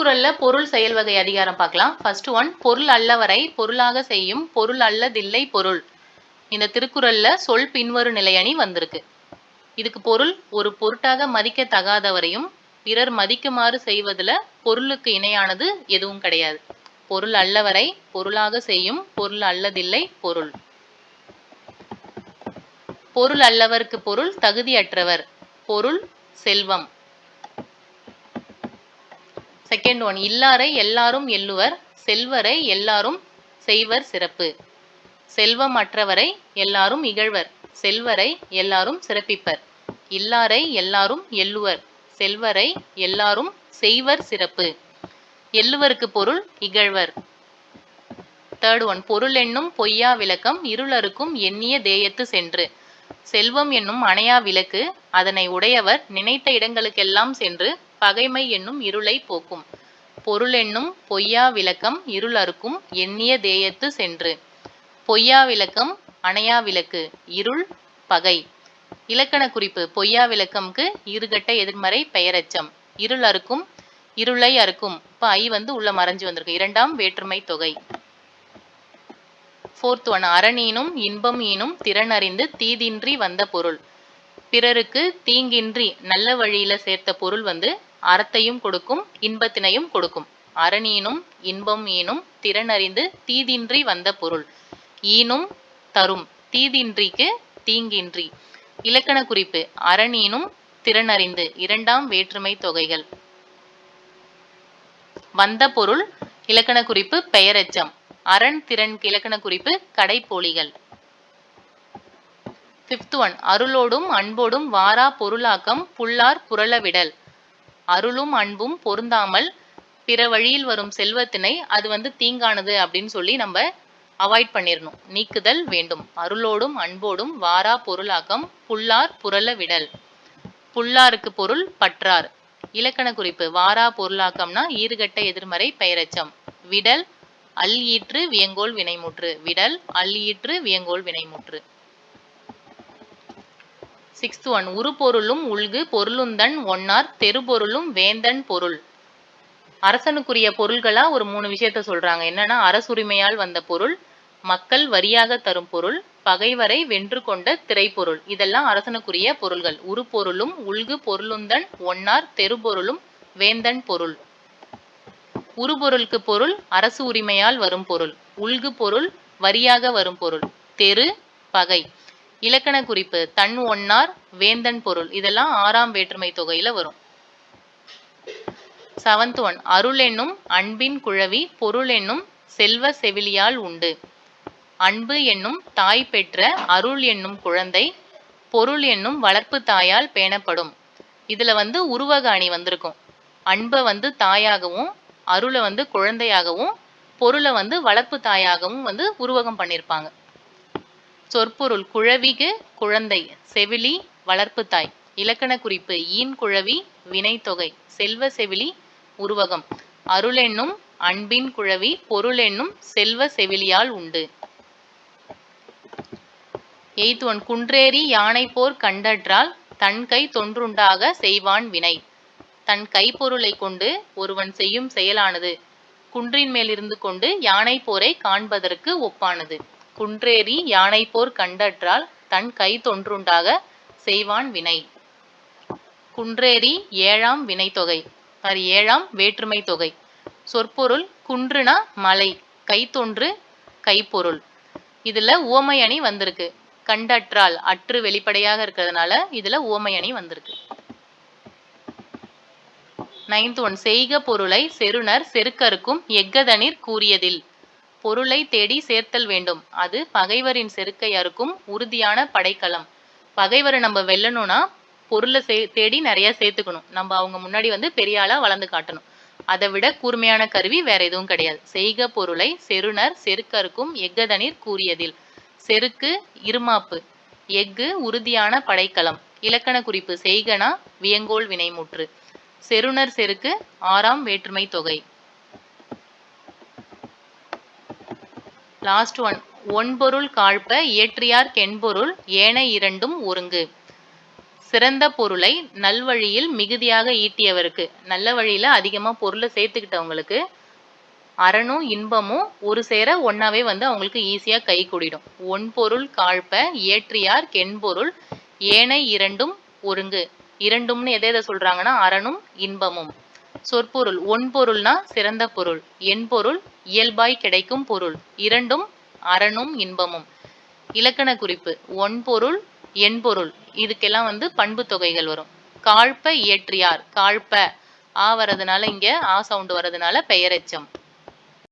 திருக்குறள்ல பொருள் செயல் வகை அதிகாரம் பார்க்கலாம். ஃபர்ஸ்ட் ஒன் பொருள் அல்லவரை பொருளாக செய்யும் பொருள் அல்லதில்லை பொருள். இந்த திருக்குறள்ல சொல் பின்வரும் நிலையணி வந்திருக்கு. இதுக்கு பொருள் ஒரு பொருட்டாக மதிக்க தகாதவரையும் பிறர் மதிக்குமாறு செய்வதுல பொருளுக்கு இணையானது எதுவும் கிடையாது. பொருள் அல்லவரை பொருளாக செய்யும் பொருள் அல்லதில்லை பொருள். பொருள் அல்லவருக்கு பொருள் தகுதியற்றவர். பொருள் செல்வம். செகண்ட் ஒன் இல்லாரை எல்லாரும் எள்ளுவர் செல்வரை எல்லாரும் செய்வர் சிறப்பு. செல்வம் அற்றவரை எல்லாரும் இகழ்வர் செல்வரை எல்லாரும் சிறப்பிப்பர். இல்லாரை எல்லாரும் எள்ளுவர் செல்வரை எல்லாரும் செய்வர் சிறப்பு. எள்ளுவருக்கு பொருள் இகழ்வர். தேர்ட் ஒன் பொருள் என்னும் பொய்யா விளக்கம் இருளருக்கும் எண்ணிய தேயத்து சென்று. செல்வம் என்னும் அணையா விளக்கு அதனை உடையவர் நினைத்த இடங்களுக்கெல்லாம் சென்று பகைமை என்னும் இருளை போக்கும். பொருள் என்னும் பொய்யா விளக்கம் இருளறுக்கும் எண்ணிய தேயத்து சென்று. பொய்யா விளக்கம் அணையா விளக்கு இருள் பகை. இலக்கண குறிப்பு பொய்யா விளக்கம்க்கு இருகட்ட எதிர்மறை பெயரச்சம். இருள் அறுக்கும் இருளை அறுக்கும். இப்போ ஐ வந்து உள்ள மறைஞ்சு வந்திருக்கு. இரண்டாம் வேற்றுமை தொகை. ஃபோர்த் ஒன் அரணீனும் இன்பம் ஈனும் திறனறிந்து தீதின்றி வந்த பொருள். பிறருக்கு தீங்கின்றி நல்ல வழியில சேர்த்த பொருள் வந்து அறத்தையும் கொடுக்கும் இன்பத்தினையும் கொடுக்கும். அரணீனும் இன்பம் ஈனும் திறனறிந்து தீதின்றி வந்த பொருள். ஈனும் தரும் தீதின்றிக்கு தீங்கின்றி. இலக்கண குறிப்பு அரணீனும் திறனறிந்து இரண்டாம் வேற்றுமை தொகைகள். வந்த பொருள் இலக்கண குறிப்பு பெயரச்சம். அரண் திறன் இலக்கண குறிப்பு கடைப்போலிகள் ஃபிஃப்த் ஒன் அருளோடும் அன்போடும் வாரா பொருளாக்கம் புல்லார் புரளவிடல் அருளும் அன்பும் பொருந்தாமல் பிற வழியில் வரும் செல்வத்தினை அது வந்து தீங்கானது அப்படின்னு சொல்லி நம்ம அவாய்ட் பண்ணிடணும் நீக்குதல் வேண்டும். அருளோடும் அன்போடும் வாரா பொருளாக்கம் புல்லார் புரள விடல். புல்லாருக்கு பொருள் பற்றார். இலக்கண குறிப்பு வாரா பொருளாக்கம்னா ஈறுகட்ட எதிர்மறை பெயரச்சம். விடல் அல் ஈற்று வியங்கோல் வினைமுற்று. விடல் அல் ஈற்று வியங்கோல் வினைமுற்று. சிக்ஸ்த் ஒன் உருபொருளும் உள்கு பொருளுந்தன் ஒன்னார் தெருபொருளும் வேந்தன் பொருள். அரசனுக்குரிய பொருள்களா ஒரு மூணு விஷயத்த சொல்றாங்க. என்னன்னா அரசுரிமையால் வந்த பொருள் மக்கள் வரியாக தரும் பொருள் பகைவரை வென்று கொண்ட திரைப்பொருள். இதெல்லாம் அரசனுக்குரிய பொருள்கள். உருப்பொருளும் உள்கு பொருளுந்தன் ஒன்னார் தெருபொருளும் வேந்தன் பொருள். உருபொருளுக்கு பொருள் அரசு உரிமையால் வரும் பொருள். உள்கு பொருள் வரியாக வரும் பொருள். தெரு பகை. இலக்கண குறிப்பு தன் ஒன்னார் வேந்தன் பொருள். இதெல்லாம் ஆறாம் வேற்றுமை தொகையில வரும். செவன்த் ஒன் அருள் என்னும் அன்பின் குழவி பொருள் என்னும் செல்வ செவிலியால் உண்டு. அன்பு என்னும் தாய் பெற்ற அருள் என்னும் குழந்தை பொருள் என்னும் வளர்ப்பு தாயால் பேணப்படும். இதுல வந்து உருவக அணி வந்திருக்கும். அன்பை வந்து தாயாகவும் அருளை வந்து குழந்தையாகவும் பொருளை வந்து வளர்ப்பு தாயாகவும் வந்து உருவகம் பண்ணியிருப்பாங்க சொற்பொருள் குழவிக்கு குழந்தை செவிலி வளர்ப்பு தாய். இலக்கண குறிப்பு ஈன் குழவி வினைத்தொகை செல்வ செவிலி உருவகம். அருளென்னும் அன்பின் குழவி பொருளென்னும் செல்வ செவிலியால் உண்டு. எய்த் ஒன் குன்றேறி யானை போர் கண்டற்றால் தன் கை தொன்றுண்டாக செய்வான் வினை. தன் கைப்பொருளை கொண்டு ஒருவன் செய்யும் செயலானது. குன்றின் மேலிருந்து கொண்டு யானை போரை காண்பதற்கு ஒப்பானது. குன்றேறி யானை போர் கண்டற்றால் தன் கை தொன்றுண்டாக செய்வான் வினை. குன்றேறி ஏழாம் வினைத்தொகை. சாரி ஏழாம் வேற்றுமை தொகை. சொற்பொருள் குன்றுனா மலை கைத்தொன்று கைப்பொருள். இதுல ஓமை அணி வந்திருக்கு. கண்டற்றால் அற்று வெளிப்படையாக இருக்கிறதுனால இதுல ஓமை அணி வந்திருக்கு. நைன்த் ஒன் செய்க பொருளை செருணர் செருக்கருக்கும் எக்கதனிர் கூறியதில். பொருளை தேடி சேர்த்தல் வேண்டும். அது பகைவரின் செருக்கை அறுக்கும் உறுதியான படைக்கலம். பகைவரை நம்ம வெல்லணும்னா பொருளை சே தேடி நிறைய சேர்த்துக்கணும். நம்ம அவங்க முன்னாடி வந்து பெரிய ஆளா வளர்ந்து காட்டணும். அதை விட கூர்மையான கருவி வேற எதுவும் கிடையாது. செய்க பொருளை செருணர் செருக்கருக்கும் எக்கதனிர் கூறியதில். செருக்கு இருமாப்பு. எஃகு உறுதியான படைக்கலம். இலக்கண குறிப்பு. செய்கனா வியங்கோல் வினைமுற்று. செருணர் செருக்கு ஆறாம் வேற்றுமை தொகை. லாஸ்ட் ஒன் ஒன்பொருள் காழ்ப்ப இயற்றியார் கென்பொருள் ஏனை இரண்டும் ஒருங்கு. சிறந்த பொருளை நல்வழியில் மிகுதியாக ஈட்டியவருக்கு. நல்ல வழியில் அதிகமாக பொருளை சேர்த்துக்கிட்டவங்களுக்கு அரணும் இன்பமும் ஒரு சேர ஒன்றாவே வந்து அவங்களுக்கு ஈஸியாக கை கூடிடும். ஒன்பொருள் காழ்ப்ப ஏற்றியார் கென்பொருள் ஏனை இரண்டும் ஒருங்கு. இரண்டும்னு எதை எதை சொல்கிறாங்கன்னா அரணும் இன்பமும். சொற்பொருள் ஒன்பொருள்னா சிறந்த பொருள். என்பொருள் இயல்பாய் கிடைக்கும் பொருள். இரண்டும் அரணும் இன்பமும். இலக்கண குறிப்பு ஒன்பொருள் எண்பொருள் இதுக்கெல்லாம் வந்து பண்பு தொகைகள் வரும். காழ்ப்ப இயற்றியார் காழ்ப்ப ஆ வரதுனால இங்க ஆ சவுண்ட் வரதுனால பெயரெச்சம்.